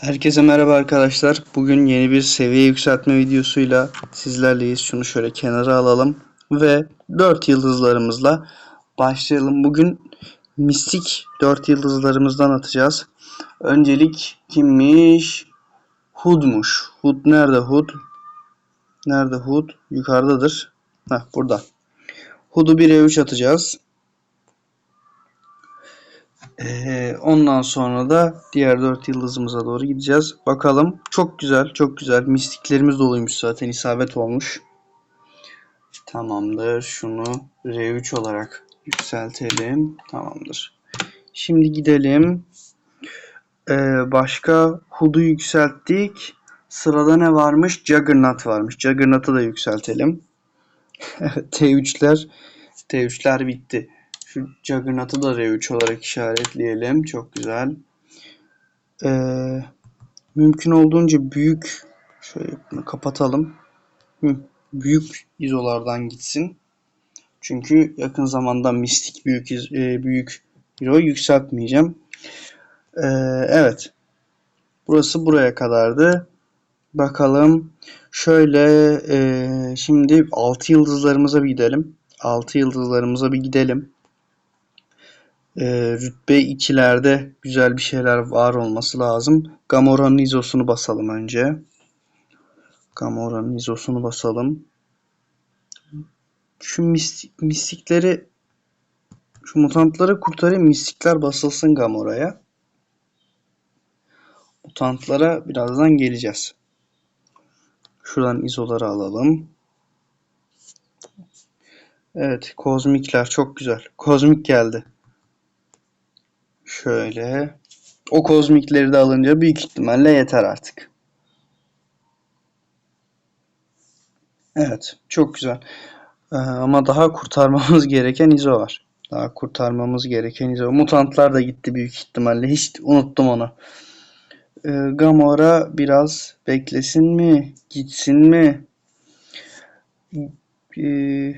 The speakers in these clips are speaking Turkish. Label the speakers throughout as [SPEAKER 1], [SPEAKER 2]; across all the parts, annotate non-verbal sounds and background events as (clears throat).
[SPEAKER 1] Herkese merhaba arkadaşlar. Bugün yeni bir seviye yükseltme videosuyla sizlerleyiz. Şunu şöyle kenara alalım ve 4 yıldızlarımızla başlayalım. Bugün mistik 4 yıldızlarımızdan atacağız. Öncelik kimmiş? Hud'muş. Hud nerede Hud? Nerede Hud? Yukarıdadır. Heh burada. Hud'u 1'e 3 atacağız. Ee, ondan sonra da diğer 4 yıldızımıza doğru gideceğiz. Bakalım. Çok güzel, çok güzel. Mistiklerimiz doluymuş zaten. isabet olmuş. Tamamdır. Şunu R3 olarak yükseltelim. Tamamdır. Şimdi gidelim. Ee, başka Hud'u yükselttik. Sırada ne varmış? Juggernaut varmış. Juggernaut'u da yükseltelim. (laughs) T3'ler T3'ler bitti. Şu Juggernaut'u da R3 olarak işaretleyelim. Çok güzel. Ee, mümkün olduğunca büyük şöyle bunu kapatalım. Hı, büyük izolardan gitsin. Çünkü yakın zamanda mistik büyük iz, e, büyük hero yükseltmeyeceğim. Ee, evet. Burası buraya kadardı. Bakalım. Şöyle e, şimdi 6 yıldızlarımıza bir gidelim. 6 yıldızlarımıza bir gidelim. E, rütbe 2'lerde güzel bir şeyler var olması lazım. Gamora'nın izosunu basalım önce. Gamora'nın izosunu basalım. Şu mistik, mistikleri şu mutantları kurtarayım. Mistikler basılsın Gamora'ya. Mutantlara birazdan geleceğiz. Şuradan izoları alalım. Evet, kozmikler çok güzel. Kozmik geldi. Şöyle. O kozmikleri de alınca büyük ihtimalle yeter artık. Evet, çok güzel. Ee, ama daha kurtarmamız (laughs) gereken izo var. Daha kurtarmamız gereken izo. Mutantlar da gitti büyük ihtimalle. Hiç unuttum onu. Ee, Gamora biraz beklesin mi? Gitsin mi? Ee,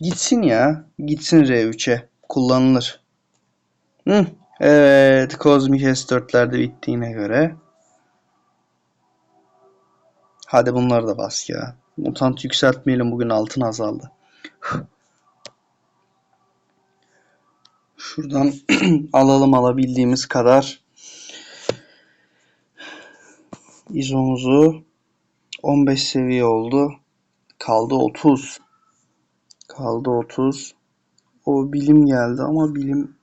[SPEAKER 1] gitsin ya. Gitsin R3'e. Kullanılır. Hı, evet. Cosmic S4'lerde bittiğine göre. Hadi bunları da bas ya. Mutant yükseltmeyelim bugün altın azaldı. Şuradan (clears throat) alalım alabildiğimiz kadar. İzomuzu 15 seviye oldu. Kaldı 30. Kaldı 30. O bilim geldi ama bilim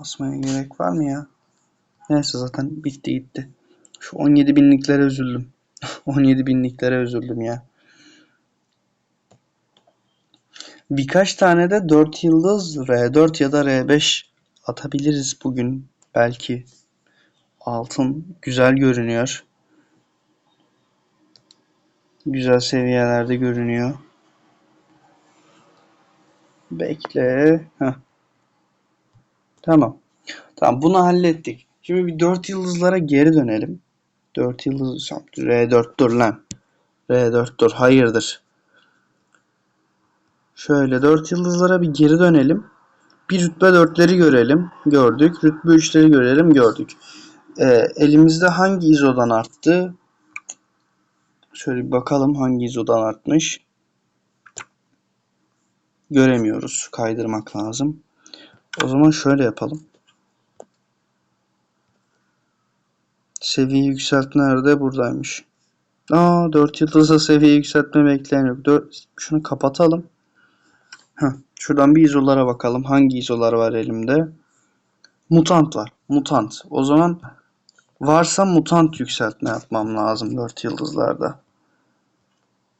[SPEAKER 1] basmaya gerek var mı ya? Neyse zaten bitti gitti. Şu 17 binliklere üzüldüm. (laughs) 17 binliklere üzüldüm ya. Birkaç tane de 4 yıldız R4 ya da R5 atabiliriz bugün belki. Altın güzel görünüyor. Güzel seviyelerde görünüyor. Bekle. Heh. Tamam. Tamam bunu hallettik. Şimdi bir 4 yıldızlara geri dönelim. 4 yıldız R4 dur lan. R4 dur hayırdır. Şöyle 4 yıldızlara bir geri dönelim. Bir rütbe 4'leri görelim. Gördük. Rütbe 3'leri görelim. Gördük. Ee, elimizde hangi izodan arttı? Şöyle bir bakalım hangi izodan artmış. Göremiyoruz. Kaydırmak lazım. O zaman şöyle yapalım. Seviye yükseltme nerede? Buradaymış. Aa 4 yıldızla seviye yükseltme bekleyen yok. 4, şunu kapatalım. Heh, şuradan bir izolara bakalım. Hangi izolar var elimde? Mutant var. Mutant. O zaman varsa mutant yükseltme yapmam lazım 4 yıldızlarda.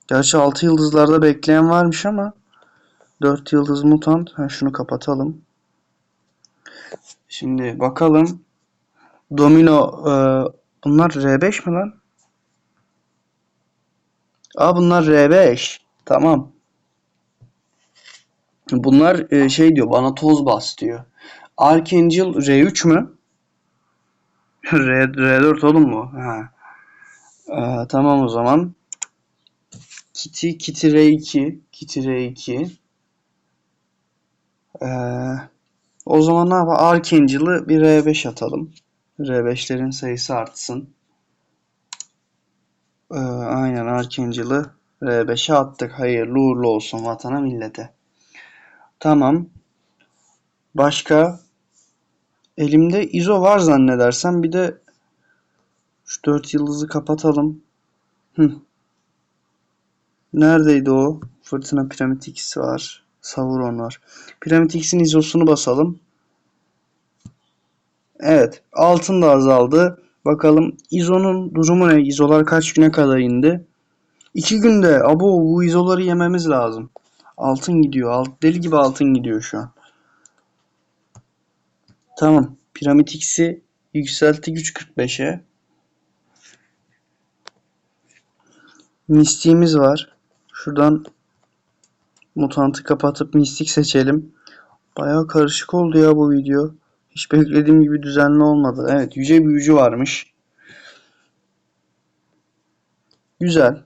[SPEAKER 1] Gerçi 6 yıldızlarda bekleyen varmış ama 4 yıldız mutant. Ha, şunu kapatalım. Şimdi bakalım. Domino e, bunlar R5 mi lan? Aa bunlar R5. Tamam. Bunlar e, şey diyor bana toz bas diyor. Archangel R3 mü? (laughs) R, R4 oğlum mu? Ha. Ee, tamam o zaman. Kitty, Kitty R2. Kitty R2. Ee, o zaman ne yapalım? Archangel'ı bir R5 atalım. R5'lerin sayısı artsın. Ee, aynen Archangel'ı R5'e attık. Hayırlı uğurlu olsun vatana millete. Tamam. Başka elimde ISO var zannedersem bir de şu 4 yıldızı kapatalım. Hı. Neredeydi o? Fırtına Piramit X var. Sauron var. Piramit X'in ISO'sunu basalım. Evet. Altın da azaldı. Bakalım ISO'nun durumu ne? ISO'lar kaç güne kadar indi? 2 günde. Abo bu ISO'ları yememiz lazım. Altın gidiyor. Alt, deli gibi altın gidiyor şu an. Tamam. Piramit X'i yükselttik 3.45'e. Mistiğimiz var. Şuradan mutantı kapatıp mistik seçelim. Bayağı karışık oldu ya bu video. Hiç beklediğim gibi düzenli olmadı. Evet yüce büyücü varmış. Güzel.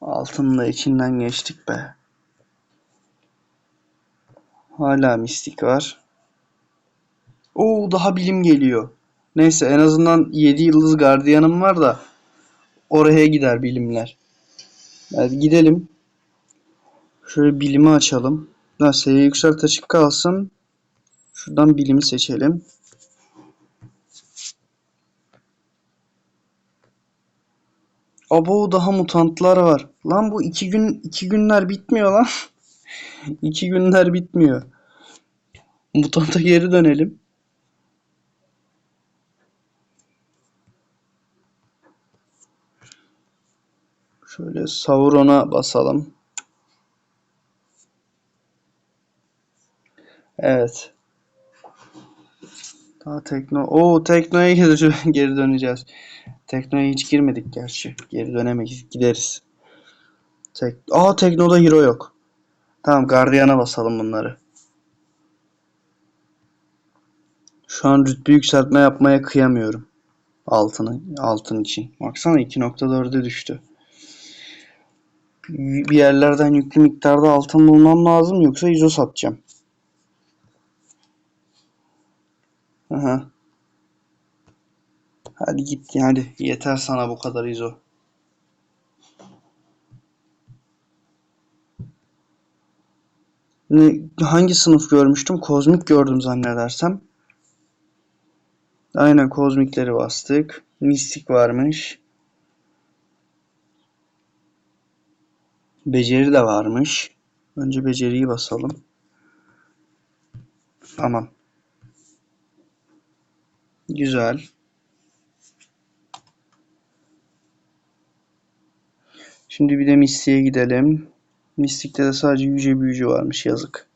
[SPEAKER 1] Altını da içinden geçtik be. Hala mistik var. Oo daha bilim geliyor. Neyse en azından 7 yıldız gardiyanım var da oraya gider bilimler. Evet gidelim. Şöyle bilimi açalım. Seviye yükselt açık kalsın. Şuradan bilimi seçelim. Abo daha mutantlar var. Lan bu iki gün iki günler bitmiyor lan. (laughs) iki günler bitmiyor. Mutanta geri dönelim. Şöyle Sauron'a basalım. Evet. Daha tekno. Oo teknoya geri, (laughs) geri döneceğiz. Teknoya hiç girmedik gerçi. Geri dönemeyiz. Gideriz. Tek... Aa teknoda hero yok. Tamam gardiyana basalım bunları. Şu an rütbe yükseltme yapmaya kıyamıyorum. Altını, altın için. Baksana 2.4'e düştü. Bir yerlerden yüklü miktarda altın bulmam lazım yoksa izo satacağım. Aha. Hadi git hadi. Yeter sana bu kadar izo. Ne, hangi sınıf görmüştüm? Kozmik gördüm zannedersem. Aynen kozmikleri bastık. Mistik varmış. Beceri de varmış. Önce beceriyi basalım. Tamam. Güzel. Şimdi bir de Mistik'e gidelim. Mistik'te de sadece yüce büyücü varmış yazık.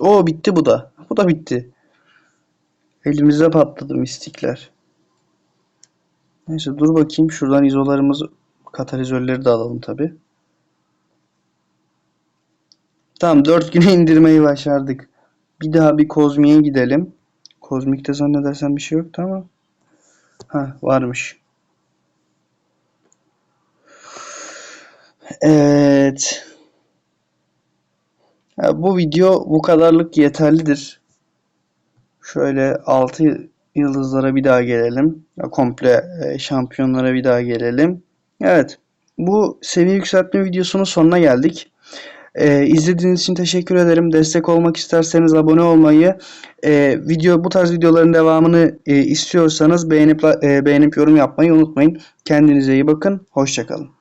[SPEAKER 1] O bitti bu da. Bu da bitti. Elimize patladı mistikler. Neyse dur bakayım şuradan izolarımızı katalizörleri de alalım tabi. Tamam 4 güne indirmeyi başardık. Bir daha bir kozmiğe gidelim. Kozmikte zannedersem bir şey yoktu ama. Ha varmış. Evet. Ya, bu video bu kadarlık yeterlidir. Şöyle 6 yıldızlara bir daha gelelim. Ya, komple e, şampiyonlara bir daha gelelim. Evet. Bu seviye yükseltme videosunun sonuna geldik. Ee, izlediğiniz için teşekkür ederim. Destek olmak isterseniz abone olmayı, e, video bu tarz videoların devamını e, istiyorsanız beğenip e, beğenip yorum yapmayı unutmayın. Kendinize iyi bakın. Hoşçakalın.